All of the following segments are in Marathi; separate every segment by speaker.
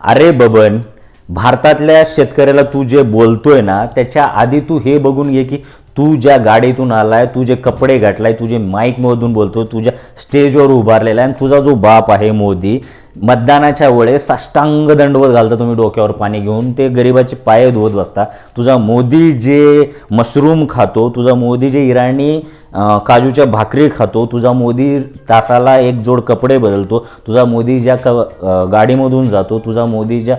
Speaker 1: अरे बबन भारतातल्या शेतकऱ्याला तू जे बोलतोय ना त्याच्या आधी तू हे बघून घे की तू ज्या गाडीतून आलाय तू जे कपडे घातलाय तू जे माईकमधून बोलतो तुझ्या स्टेजवर उभारलेला आहे आणि तुझा जो बाप आहे मोदी मतदानाच्या वेळेस साष्टांग दंडवत घालता तुम्ही डोक्यावर पाणी घेऊन ते गरिबाचे पाय धुवत बसता. तुझा मोदी जे मशरूम खातो तुझा मोदी जे इराणी काजूच्या भाकरी खातो तुझा मोदी तासाला एक जोड कपडे बदलतो तुझा मोदी ज्या क गाडीमधून जातो तुझा मोदी ज्या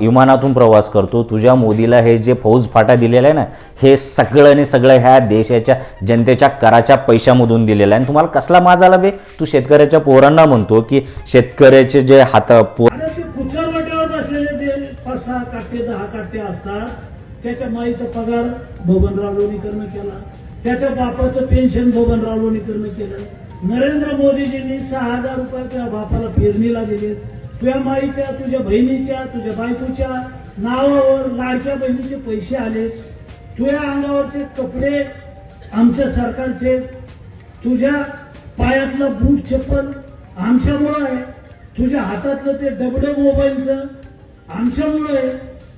Speaker 1: विमानातून प्रवास करतो तुझ्या मोदीला हे जे फौज फाटा दिलेला आहे ना हे सगळं आणि सगळं ह्या देशाच्या जनतेच्या कराच्या पैशामधून दिलेलं आहे. आणि तुम्हाला कसला माज आला बे? तू शेतकऱ्याच्या पोरांना म्हणतो की शेतकऱ्याचे जे हात
Speaker 2: पोर पाच सहा दहा असतात त्याच्या माईचा पगार बबनराव लोणीकरनं केला. त्याच्या बापाचं पेन्शन बबनराव लोणीकरनं केलं. नरेंद्र मोदीजींनी सहा हजार रुपये त्या बापाला पेरणीला दिले. तुझ्या माईच्या तुझ्या बहिणीच्या तुझ्या बायकोच्या नावावर लाडक्या बहिणीचे पैसे आले. तुझ्या अंगावरचे कपडे आमच्या सरकारचे. तुझ्या पायातलं बूट चप्पल आमच्यामुळं आहे. तुझ्या हातातलं ते डबडं मोबाईलचं आमच्यामुळं आहे.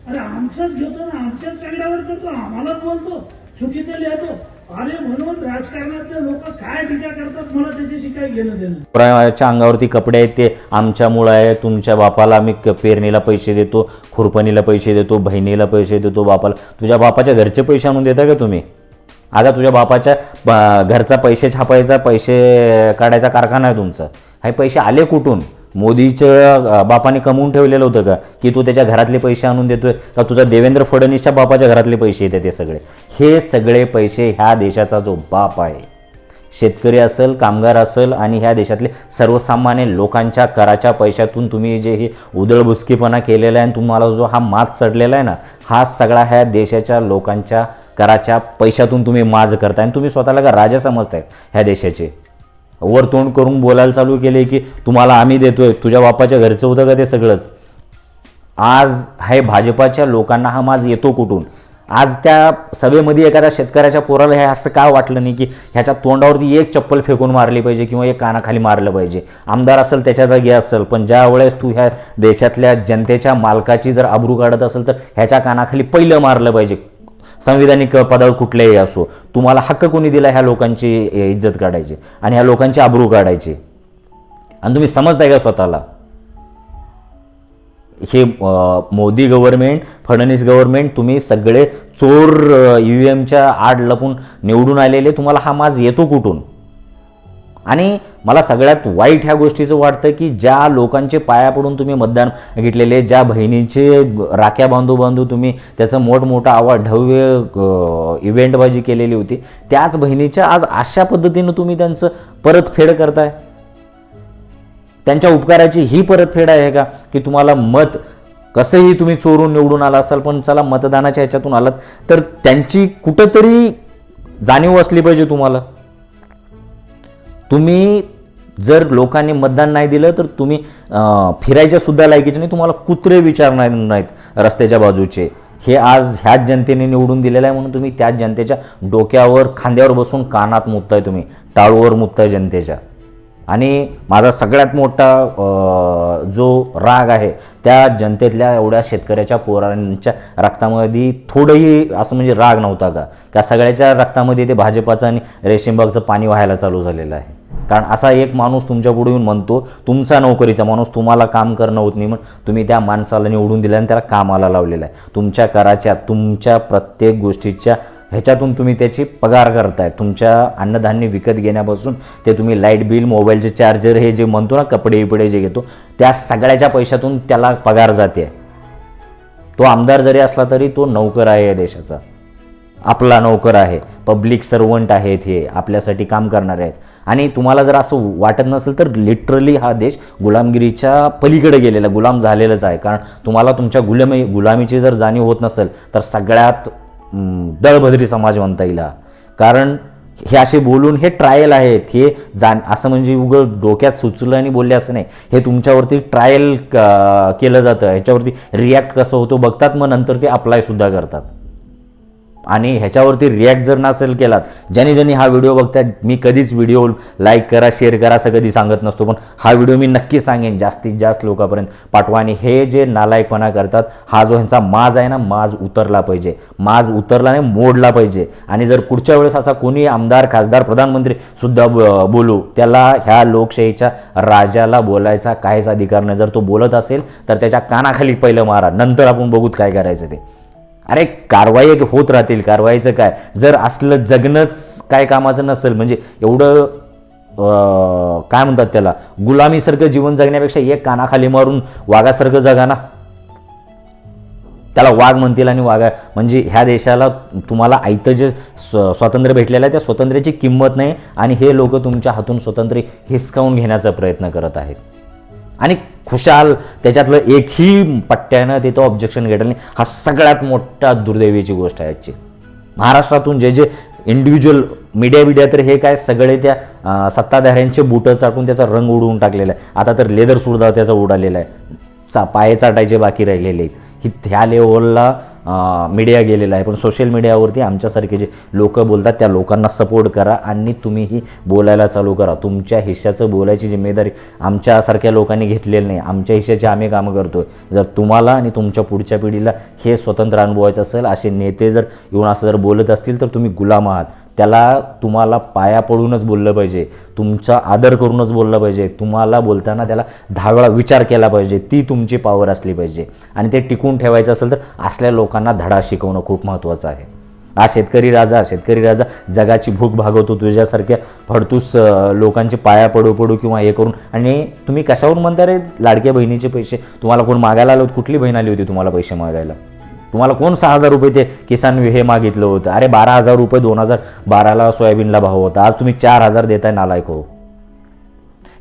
Speaker 2: अरे आमचंच घेतो ना आमच्याच कागदावर करतो आम्हालाच बोलतो. चुकीचं लिहितो. अरे म्हणून राजकारणातले लोक काय टीका करतात मला त्याच्याशी काय घेणं देणं
Speaker 1: प्रायच्या अंगावरती कपडे आहेत ते आमच्यामुळं आहे तुमच्या बापाला आम्ही क- पेरणीला पैसे देतो खुरपणीला पैसे देतो बहिणीला पैसे देतो बापाला. तुझ्या बापाच्या घरचे पैसे आणून देता का तुम्ही? आता तुझ्या बापाच्या ब- घरचा पैसे छापायचा पैसे काढायचा कारखाना आहे तुमचा. हे पैसे आले कुठून? मोदीच्या बापाने कमवून ठेवलेलं होतं का? की तू त्याच्या घरातले पैसे आणून देतोय का तुझा देवेंद्र फडणवीसच्या बापाच्या घरातले पैसे येते ते सगळे? हे सगळे पैसे ह्या देशाचा जो बाप आहे शेतकरी असेल कामगार असेल आणि ह्या देशातले सर्वसामान्य लोकांच्या कराच्या पैशातून तुम्ही जे हे उदळभुसकीपणा केलेला आहे आणि तुम्हाला जो हा माज चढलेला आहे ना हा सगळा ह्या देशाच्या लोकांच्या कराच्या पैशातून तुम्ही माज करताय आणि तुम्ही स्वतःला का राजा समजताय ह्या देशाचे? वर तोंड करून बोलायला चालू केले की तुम्हाला आम्ही देतोय तुझ्या बापाच्या घरचं होतं का ते सगळंच? आज हे भाजपाच्या लोकांना हा माज येतो कुठून? आज त्या सभेमध्ये एखाद्या शेतकऱ्याच्या पोराला हे असं का वाटलं नाही की ह्याच्या तोंडावरती एक चप्पल फेकून मारली पाहिजे किंवा एक कानाखाली मारलं पाहिजे? आमदार असेल त्याच्या जागी असेल पण ज्या वेळेस तू ह्या देशातल्या जनतेच्या मालकाची जर आबरू काढत असेल तर ह्याच्या कानाखाली पहिलं मारलं पाहिजे. संविधानिक पदावर कुठल्याही असो तुम्हाला हक्क कोणी दिला ह्या लोकांची इज्जत काढायची आणि ह्या लोकांची आबरू काढायची. आणि तुम्ही समजताय का स्वतःला? हे मोदी गव्हर्नमेंट फडणवीस गव्हर्नमेंट तुम्ही सगळे चोर ई व्ही एमच्या आड लपून निवडून आलेले तुम्हाला हा माज येतो कुठून? आणि मला सगळ्यात वाईट ह्या गोष्टीचं वाटतं की ज्या लोकांचे पाया पडून तुम्ही मतदान घेतलेले ज्या बहिणीचे राख्या बांधू बांधू तुम्ही त्याचं मोठमोठा आवाज ढव्य इव्हेंटबाजी केलेली होती त्याच बहिणीच्या आज अशा पद्धतीनं तुम्ही त्यांचं परतफेड करताय? त्यांच्या उपकाराची ही परतफेड आहे का की तुम्हाला मत कसंही तुम्ही चोरून निवडून आला असाल पण चला मतदानाच्या ह्याच्यातून आलात तर त्यांची कुठंतरी जाणीव असली पाहिजे तुम्हाला? तुम्ही जर लोकांनी मतदान नाही दिलं तर तुम्ही फिरायच्या सुद्धा लायकीचे नाही तुम्हाला कुत्रे विचारणार नाहीत रस्त्याच्या बाजूचे. हे आज ह्याच जनतेने निवडून दिलेलं आहे म्हणून तुम्ही त्याच जनतेच्या डोक्यावर खांद्यावर बसून कानात मुतताय तुम्ही. टाळूवर मुतताय जनतेच्या. आणि माझा सगळ्यात मोठा जो राग आहे त्या जनतेतल्या एवढ्या शेतकऱ्याच्या पोरांच्या रक्तामध्ये थोडंही असं म्हणजे राग नव्हता का? का सगळ्याच्या रक्तामध्ये ते भाजपाचं आणि रेशीमबागचं पाणी व्हायला चालू झालेलं आहे? कारण असा एक माणूस तुमच्यापुढे येऊन म्हणतो तुमचा नोकरीचा माणूस तुम्हाला काम करणं होत नाही. म्हणून तुम्ही त्या माणसाला निवडून दिलं आणि त्याला कामाला लावलेलं आहे. तुमच्या कराच्या तुमच्या प्रत्येक गोष्टीच्या ह्याच्यातून तुम्ही त्याची पगार करताय. तुमच्या अन्नधान्य विकत घेण्यापासून ते तुम्ही लाइट बिल मोबाईलचे चार्जर हे जे म्हणतो ना कपडे बिपडे जे घेतो त्या सगळ्याच्या पैशातून त्याला पगार जाते. तो आमदार जरी असला तरी तो नौकर आहे या देशाचा. आपला नोकर आहे. पब्लिक सर्वंट आहेत हे आपल्यासाठी काम करणारे आहेत. आणि तुम्हाला जर असं वाटत नसेल तर लिटरली हा देश गुलामगिरीच्या पलीकडे गेलेला गुलाम झालेलाच आहे. कारण तुम्हाला तुमच्या गुलामी गुलामीची जर जाणीव होत नसेल तर सगळ्यात दळभद्री समाज म्हणता येईल कारण हे असे बोलून हे ट्रायल आहेत. हे जाण असं म्हणजे उगं डोक्यात सुचलं आणि बोलले असं नाही. हे तुमच्यावरती ट्रायल केलं जातं. ह्याच्यावरती रिॲक्ट कसं होतो बघतात मग नंतर ते अप्लाय सुद्धा करतात. आणि ह्याच्यावरती रिॲक्ट जर नसेल केलात ज्याने ज्यांनी हा व्हिडिओ बघतात मी कधीच व्हिडिओ लाईक करा शेअर करा असं कधी सांगत नसतो पण हा व्हिडिओ मी नक्की सांगेन जास्तीत जास्त लोकांपर्यंत. पाठवा आणि हे जे नालायकपणा करतात हा जो ह्यांचा माज आहे ना माज उतरला पाहिजे. माज उतरला नाही मोडला पाहिजे. आणि जर पुढच्या वेळेस असा कोणी आमदार खासदार प्रधानमंत्री सुद्धा बोलू त्याला ह्या लोकशाहीच्या राजाला बोलायचा काहीच अधिकार नाही. जर तो बोलत असेल तर त्याच्या कानाखाली पहिलं मारा. नंतर आपण बघूत काय करायचं ते. अरे कारवाई होत राहतील. कारवाईचं काय? जर असलं जगणंच काय कामाचं नसेल म्हणजे एवढं काय म्हणतात त्याला? गुलामीसारखं जीवन जगण्यापेक्षा एक कानाखाली मारून वाघासारखं जगा ना. त्याला वाघ म्हणतील आणि वाघा. म्हणजे ह्या देशाला तुम्हाला आयतं जे स्व स्वातंत्र्य भेटलेलं आहे त्या स्वातंत्र्याची किंमत नाही आणि हे लोक तुमच्या हातून स्वातंत्र्य हिसकावून घेण्याचा प्रयत्न करत आहेत. आणि खुशाल त्याच्यातलं एकही पट्ट्यानं तिथं ऑब्जेक्शन घेतलं नाही. हा सगळ्यात मोठा दुर्दैवीची गोष्ट आहे याची महाराष्ट्रातून जे जे इंडिव्हिज्युअल मीडिया मीडिया तर हे काय सगळे त्या सत्ताधाऱ्यांचे बुटं चाटून त्याचा रंग उडवून टाकलेला आहे. आता तर लेदर सुद्धा त्याचा उडालेला आहे. चा पाये चाटायचे बाकी राहिलेले आहेत. ही ह्या लेवलला मीडिया गेलेला आहे. पण सोशल मीडियावरती आमच्यासारखे जे लोक बोलतात त्या लोकांना सपोर्ट करा आणि तुम्हीही बोलायला चालू करा. तुमच्या हिश्श्याचं बोलायची जिम्मेदारी आमच्यासारख्या लोकांनी घेतलेली नाही. आमच्या हिश्श्याचे आम्ही कामं करतो जर तुम्हाला आणि तुमच्या पुढच्या पिढीला हे स्वतंत्र अनुभवायचं असेल असे नेते जर येऊन असं जर बोलत असतील तर तुम्ही गुलाम आहात. त्याला तुम्हाला पाया पडूनच बोललं पाहिजे. तुमचा आदर करूनच बोललं पाहिजे. तुम्हाला बोलताना त्याला दहा वेळा विचार केला पाहिजे. ती तुमची पावर असली पाहिजे. आणि ते टिकून ठेवायचं असेल तर असल्या लोकांना धडा शिकवणं खूप महत्त्वाचं आहे. हा शेतकरी राजा शेतकरी राजा जगाची भूक भागवतो तुझ्यासारख्या फडतूस लोकांचे पाया पडू पडू किंवा हे करून. आणि तुम्ही कशावरून म्हणता रे लाडक्या बहिणीचे पैसे? तुम्हाला कोण मागायला आलो कुठली बहीण आली होती तुम्हाला पैसे मागायला? तुम्हाला कोण सहा हजार रुपये ते किसान हे मागितलं होतं? अरे बारा हजार रुपये दोन हजार बाराला सोयाबीनला भाव होता. आज तुम्ही चार हजार देताय नालायक हो.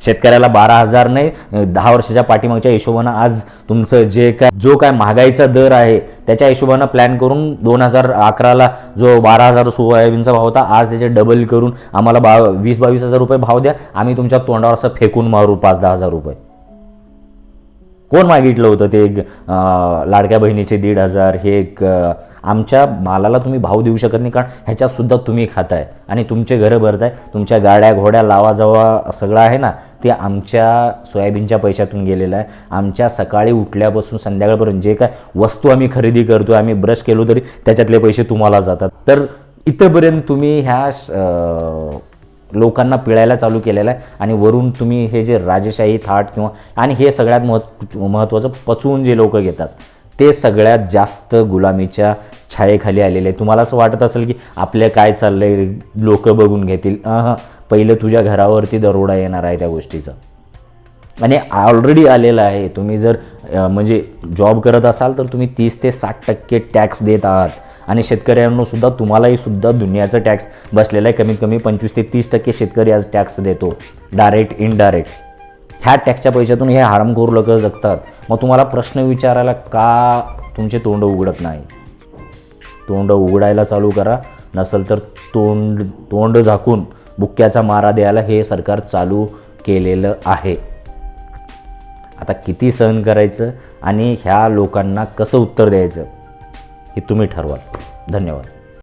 Speaker 1: शेतकऱ्याला बारा हजार नाही दहा वर्षाच्या पाठीमागच्या हिशोबानं आज तुमचं जे काय जो काय महागाईचा दर आहे त्याच्या हिशोबानं प्लॅन करून दोन हजार अकराला जो बारा हजार सोयाबीनचा भाव होता आज त्याचे डबल करून आम्हाला बा वीस बावीस हजार रुपये भाव द्या. आम्ही तुमच्या तोंडावर असं फेकून मारू पाच दहा हजार रुपये. कोण मागितलं होतं ते एक, लाडक्या बहिणीचे दीड हजार हे एक आमच्या मालाला तुम्ही भाव देऊ शकत नाही कारण ह्याच्यातसुद्धा तुम्ही खाताय आणि तुमचे घरं भरताय तुमच्या गाड्या घोड्या लावा जावा सगळं आहे ना ते आमच्या सोयाबीनच्या पैशातून गेलेलं आहे. आमच्या सकाळी उठल्यापासून संध्याकाळपर्यंत जे काय वस्तू आम्ही खरेदी करतो आम्ही ब्रश केलो तरी त्याच्यातले पैसे तुम्हाला जातात. तर इथंपर्यंत तुम्ही ह्या लोकांना पिळायला चालू केलेलं आहे. आणि वरून तुम्ही हे जे राजेशाही थाट किंवा आणि हे सगळ्यात महत्त्व महत्त्वाचं पचवून जे लोक घेतात ते सगळ्यात जास्त गुलामीच्या छायेखाली आलेले आहे तुम्हाला असं वाटत असेल की आपल्या काय चाललं आहे लोकं बघून घेतील. अहं, पहिलं तुझ्या घरावरती दरोडा येणार आहे त्या गोष्टीचा. आणि ऑलरेडी आलेलं आहे. तुम्ही जर म्हणजे जॉब करत असाल तर तुम्ही तीस ते साठ टक्के टॅक्स देत आहात. आणि शेतकऱ्यांनासुद्धा तुम्हालाही सुद्धा दुनियाचं टॅक्स बसलेला आहे. कमीत कमी पंचवीस ते तीस टक्के शेतकरी आज टॅक्स देतो. डायरेक्ट इनडायरेक्ट ह्या टॅक्सच्या पैशातून हे हरामखोर लोक जगतात. मग तुम्हाला प्रश्न विचारायला का तुमचे तोंड उघडत नाही? तोंड उघडायला चालू करा. नसेल तर तोंड तोंड झाकून बुक्क्याचा मारा द्यायला हे सरकार चालू केलेलं आहे. आता किती सहन करायचं आणि ह्या लोकांना कसं उत्तर द्यायचं हे तुम्ही ठरवाल. धन्यवाद.